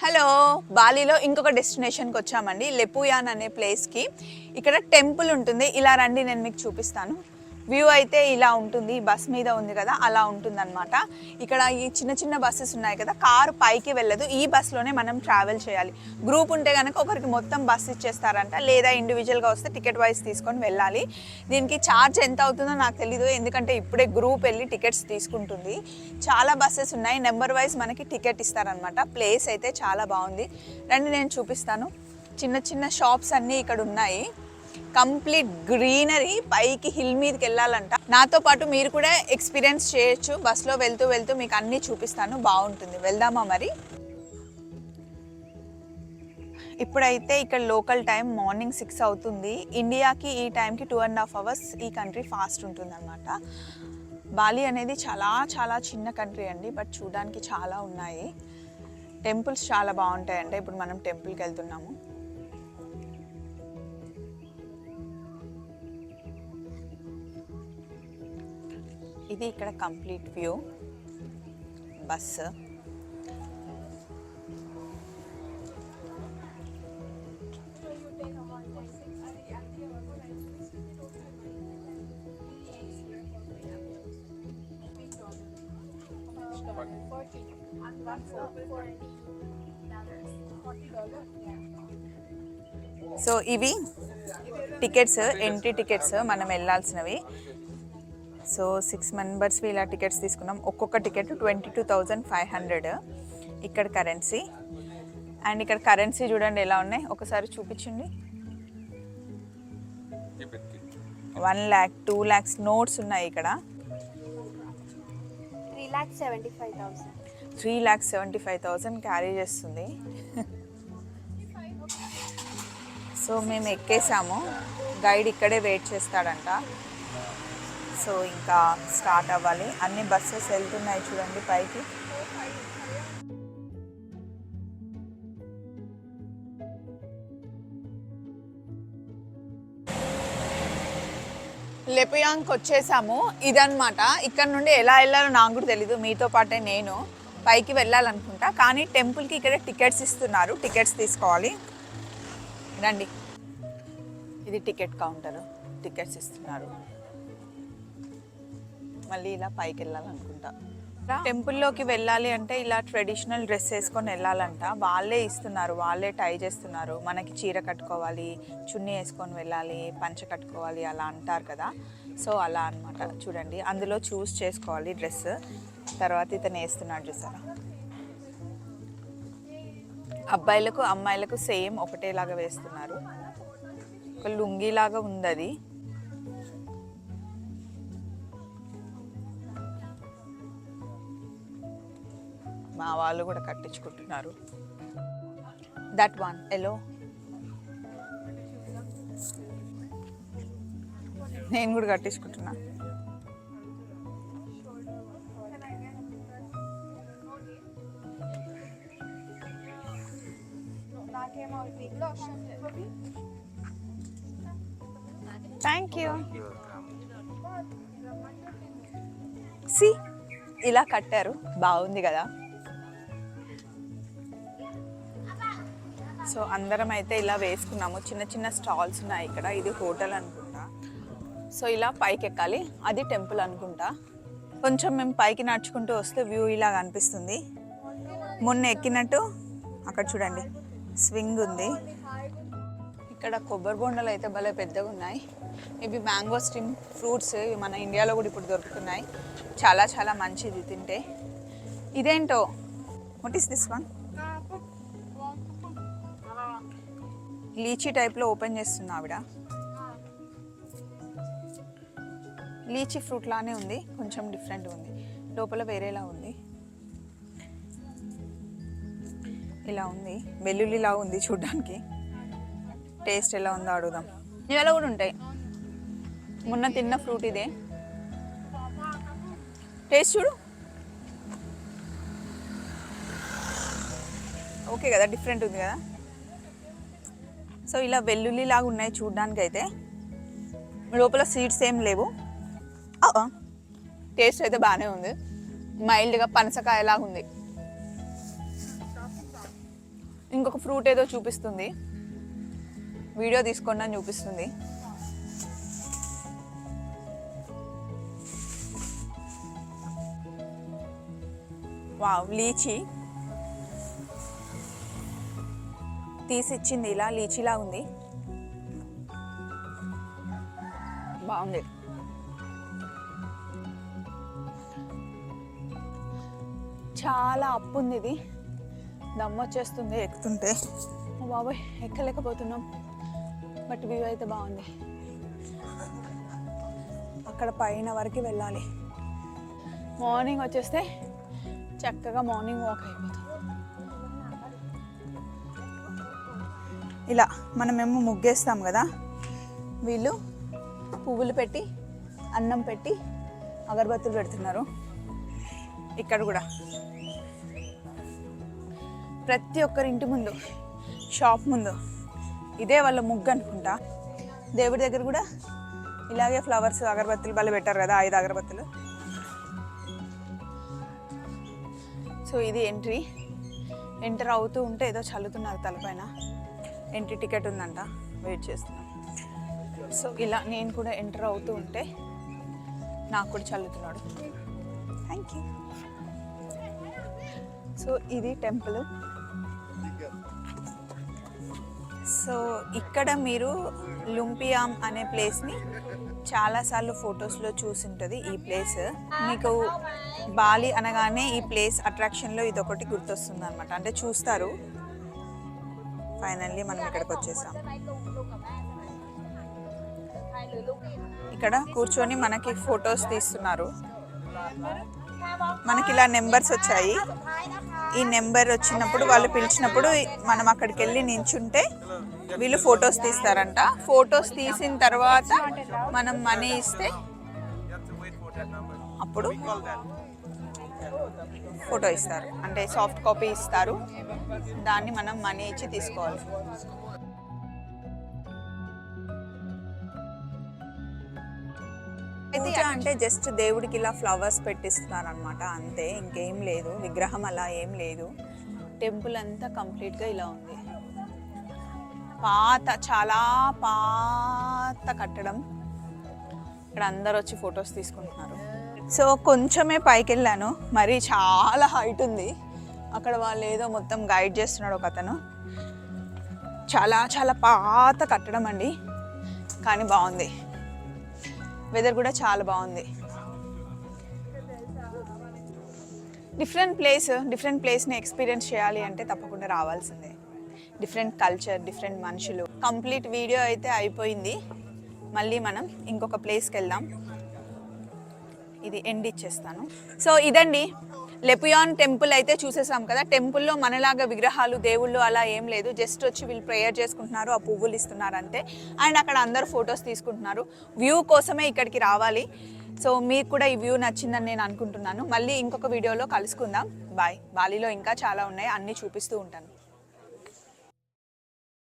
Hello బాలీలో ఇంకొక డెస్టినేషన్కి వచ్చామండి లెపుయాన్ అనే ప్లేస్కి. ఇక్కడ టెంపుల్ ఉంటుంది ఇలా రండి నేను మీకు చూపిస్తాను. వ్యూ అయితే ఇలా ఉంటుంది బస్ మీద ఉంది కదా అలా ఉంటుంది అనమాట ఇక్కడ ఈ చిన్న చిన్న బస్సెస్ ఉన్నాయి కదా కారు పైకి వెళ్ళదు ఈ బస్సులోనే మనం ట్రావెల్ చేయాలి. గ్రూప్ ఉంటే కనుక ఒకరికి మొత్తం బస్సు ఇచ్చేస్తారంట లేదా ఇండివిజువల్గా వస్తే టికెట్ వైజ్ తీసుకొని వెళ్ళాలి. దీనికి ఛార్జ్ ఎంత అవుతుందో నాకు తెలీదు ఎందుకంటే ఇప్పుడే గ్రూప్ వెళ్ళి టికెట్స్ తీసుకుంటుంది. చాలా బస్సెస్ ఉన్నాయి నెంబర్ వైజ్ మనకి టికెట్ ఇస్తారనమాట ప్లేస్ అయితే చాలా బాగుంది. రండి నేను చూపిస్తాను. చిన్న చిన్న షాప్స్ అన్నీ ఇక్కడ ఉన్నాయి. కంప్లీట్ గ్రీనరీ పైకి హిల్ మీదకి వెళ్ళాలంట. నాతో పాటు మీరు కూడా ఎక్స్పీరియన్స్ చేయొచ్చు. బస్లో వెళ్తూ వెళ్తూ మీకు అన్నీ చూపిస్తాను. బాగుంటుంది. వెళ్దామా మరి? ఇప్పుడైతే ఇక్కడ లోకల్ టైం మార్నింగ్ సిక్స్ అవుతుంది. ఇండియాకి ఈ టైంకి టూ అండ్ హాఫ్ అవర్స్ ఈ కంట్రీ ఫాస్ట్ ఉంటుందన్నమాట. బాలి అనేది చాలా చాలా చిన్న కంట్రీ అండి. బట్ చూడడానికి చాలా ఉన్నాయి. టెంపుల్స్ చాలా బాగుంటాయండి. ఇప్పుడు మనం టెంపుల్కి వెళ్తున్నాము. ఇది ఇక్కడ కంప్లీట్ వ్యూ. బస్సు సో ఇవి టికెట్స్ ఎంట్రీ టికెట్స్ మనం వెళ్ళాల్సినవి. సో సిక్స్ మెంబర్స్వి ఇలా టికెట్స్ తీసుకున్నాం. ఒక్కొక్క ticket twenty two thousand five hundred ఇక్కడ కరెన్సీ అండ్ ఇక్కడ కరెన్సీ చూడండి ఎలా ఉన్నాయి. ఒకసారి చూపించండి. One lakh two lakhs notes ఉన్నాయి ఇక్కడ. Three lakhs seventy five thousand three lakhs seventy five thousand carry చేస్తుంది. సో మేము ఎక్కేసాము. గైడ్ ఇక్కడే వెయిట్ చేస్తాడంట. సో ఇంకా స్టార్ట్ అవ్వాలి. అన్ని బస్సెస్ వెళ్తున్నాయి చూడండి పైకి. లెపియాంగ్కి వచ్చేసాము. ఇదన్నమాట. ఇక్కడ నుండి ఎలా వెళ్ళాలో నాకు కూడా తెలీదు. మీతో పాటే నేను పైకి వెళ్ళాలనుకుంటా. కానీ టెంపుల్కి ఇక్కడ టికెట్స్ ఇస్తున్నారు. టికెట్స్ తీసుకోవాలి. రండి. ఇది టికెట్ కౌంటర్. టికెట్స్ ఇస్తున్నారు. మళ్ళీ ఇలా పైకి వెళ్ళాలనుకుంటా టెంపుల్లోకి వెళ్ళాలి అంటే ఇలా ట్రెడిషనల్ డ్రెస్ వేసుకొని వెళ్ళాలంట. వాళ్ళే ఇస్తున్నారు వాళ్ళే టై చేస్తున్నారు. మనకి చీర కట్టుకోవాలి చున్నీ వేసుకొని వెళ్ళాలి పంచ కట్టుకోవాలి అలా అంటారు కదా. సో అలా అన్నమాట. చూడండి అందులో చూస్ చేసుకోవాలి డ్రెస్. తర్వాత ఇతను వేస్తున్నాడు చూసారా? అబ్బాయిలకు అమ్మాయిలకు సేమ్ ఒకటేలాగా వేస్తున్నారు. ఒక లుంగీలాగా ఉంది అది మా వాళ్ళు కూడా కట్టించుకుంటున్నారు. దట్ వన్ ఎలో నేను కూడా కట్టించుకుంటున్నా. థ్యాంక్ యూ సి ఇలా కట్టారు. బాగుంది కదా. సో అందరం అయితే ఇలా వేసుకున్నాము. చిన్న చిన్న స్టాల్స్ ఉన్నాయి ఇక్కడ. ఇది హోటల్ అనుకుంటా. సో ఇలా పైకి ఎక్కాలి అది టెంపుల్ అనుకుంటా. కొంచెం మేము పైకి నడుచుకుంటూ వస్తే వ్యూ ఇలా కనిపిస్తుంది. మొన్న ఎక్కినట్టు అక్కడ చూడండి. స్వింగ్ ఉంది. ఇక్కడ కొబ్బరి బొండలు అయితే భలే పెద్దగా ఉన్నాయి. ఇవి మ్యాంగో స్ట్రీమ్ ఫ్రూట్స్ మన ఇండియాలో కూడా ఇప్పుడు దొరుకుతున్నాయి. చాలా చాలా మంచిది తింటే. ఇదేంటో? What is this one lychee టైప్లో ఓపెన్ చేస్తుంది ఆవిడ. లీచీ ఫ్రూట్ లానే ఉంది కొంచెం డిఫరెంట్ ఉంది. లోపల వేరేలా ఉంది. ఇలా ఉంది. వెల్లుల్లిలా ఉంది చూడ్డానికి. టేస్ట్ ఎలా ఉందో అడుగుదాం. ఇవాళ కూడా ఉంటాయి. మొన్న తిన్న ఫ్రూట్ ఇదే. టేస్ట్ చూడు. ఓకే కదా డిఫరెంట్ ఉంది కదా. సో ఇలా వెల్లుల్లి లాగా ఉన్నాయి చూడడానికి అయితే లోపల సీడ్స్ ఏం లేవు. టేస్ట్ అయితే బాగానే ఉంది. మైల్డ్గా పనసకాయలాగా ఉంది. ఇంకొక ఫ్రూట్ ఏదో చూపిస్తుంది. వీడియో తీసుకోండి అని చూపిస్తుంది. Wow lychee. తీసిచ్చింది ఇలా లీచీలా ఉంది. బాగుంది. చాలా అప్పు ఉంది ఇది. దమ్మొచ్చేస్తుంది ఎక్కుతుంటే. బాబోయ్ ఎక్కలేకపోతున్నాం. బట్ వ్యూ అయితే బాగుంది. అక్కడ పైన వరకు వెళ్ళాలి. మార్నింగ్ వచ్చేస్తే చక్కగా మార్నింగ్ వాక్ అయిపోతుంది. ఇలా మనమేమో ముగ్గేస్తాం కదా. వీళ్ళు పువ్వులు పెట్టి అన్నం పెట్టి అగరబత్తులు పెడుతున్నారు. ఇక్కడ కూడా. ప్రతి ఒక్కరి ఇంటి ముందు షాప్ ముందు ఇదే వాళ్ళ ముగ్గు అనుకుంటా. దేవుడి దగ్గర కూడా ఇలాగే ఫ్లవర్స్ అగరబత్తులు బల్ల పెట్టారు కదా ఐదు అగరబత్తులు. సో ఇది ఎంట్రీ. ఎంటర్ అవుతూ ఉంటే ఏదో చల్లుతున్నారు తలపైన. ఎంట్రీ టికెట్ ఉందంట. వెయిట్ చేస్తున్నాం. సో ఇలా నేను కూడా ఎంటర్ అవుతూ ఉంటే నాకు కూడా చల్లుతున్నాడు. థ్యాంక్ యూ సో ఇది టెంపుల్ సో ఇక్కడ మీరు లుంపియామ్ అనే ప్లేస్ని చాలాసార్లు ఫొటోస్లో చూసింటుంది ఈ ప్లేస్ మీకు బాలి అనగానే ఈ ప్లేస్ అట్రాక్షన్లో ఇది ఒకటి గుర్తొస్తుంది అనమాట అంటే చూస్తారు. ఫైనల్లీ మనం ఇక్కడికి వచ్చేసాం. ఇక్కడ కూర్చొని మనకి ఫొటోస్ తీస్తున్నారు. మనకి ఇలా నెంబర్స్ వచ్చాయి. ఈ నెంబర్ వచ్చినప్పుడు వాళ్ళు పిలిచినప్పుడు మనం అక్కడికి వెళ్ళి నించుంటే వీళ్ళు ఫొటోస్ తీస్తారంట. ఫొటోస్ తీసిన తర్వాత మనం మనీ ఇస్తే అప్పుడు ఫోటో ఇస్తారు. అంటే సాఫ్ట్ కాపీ ఇస్తారు. దాన్ని మనం మనీ ఇచ్చి తీసుకోవాలి. పూజ అంటే జస్ట్ దేవుడికి ఇలా ఫ్లవర్స్ పెట్టిస్తున్నారు అనమాట అంతే ఇంకేం లేదు. విగ్రహం అలా ఏం లేదు. టెంపుల్ అంతా కంప్లీట్గా ఇలా ఉంది. పాత చాలా పాత కట్టడం. ఇక్కడ అందరు వచ్చి ఫొటోస్ తీసుకుంటున్నారు. సో కొంచెమే పైకి వెళ్ళాను మరి చాలా హైట్ ఉంది. అక్కడ వాళ్ళు ఏదో మొత్తం గైడ్ చేస్తున్నాడు ఒక అతను. చాలా చాలా పాత కట్టడం అండి. కానీ బాగుంది. వెదర్ కూడా చాలా బాగుంది. డిఫరెంట్ ప్లేస్ డిఫరెంట్ ప్లేస్ని ఎక్స్పీరియన్స్ చేయాలి అంటే తప్పకుండా రావాల్సిందే. డిఫరెంట్ కల్చర్ డిఫరెంట్ మనుషులు. కంప్లీట్ వీడియో అయితే అయిపోయింది. మళ్ళీ మనం ఇంకొక ప్లేస్కి వెళ్దాం. ఇది ఎండ్ ఇచ్చేస్తాను. సో ఇదండి. లెపియాన్ టెంపుల్ అయితే చూసేసాం కదా. టెంపుల్లో మనలాగా విగ్రహాలు దేవుళ్ళు అలా ఏం లేదు. జస్ట్ వచ్చి వీళ్ళు ప్రేయర్ చేసుకుంటున్నారు ఆ పువ్వులు ఇస్తున్నారు అంతే. అండ్ అక్కడ అందరు ఫొటోస్ తీసుకుంటున్నారు. వ్యూ కోసమే ఇక్కడికి రావాలి. సో మీకు కూడా ఈ వ్యూ నచ్చిందని నేను అనుకుంటున్నాను. మళ్ళీ ఇంకొక వీడియోలో కలుసుకుందాం. బాయ్ బాలీలో ఇంకా చాలా ఉన్నాయి. అన్నీ చూపిస్తూ ఉంటాను.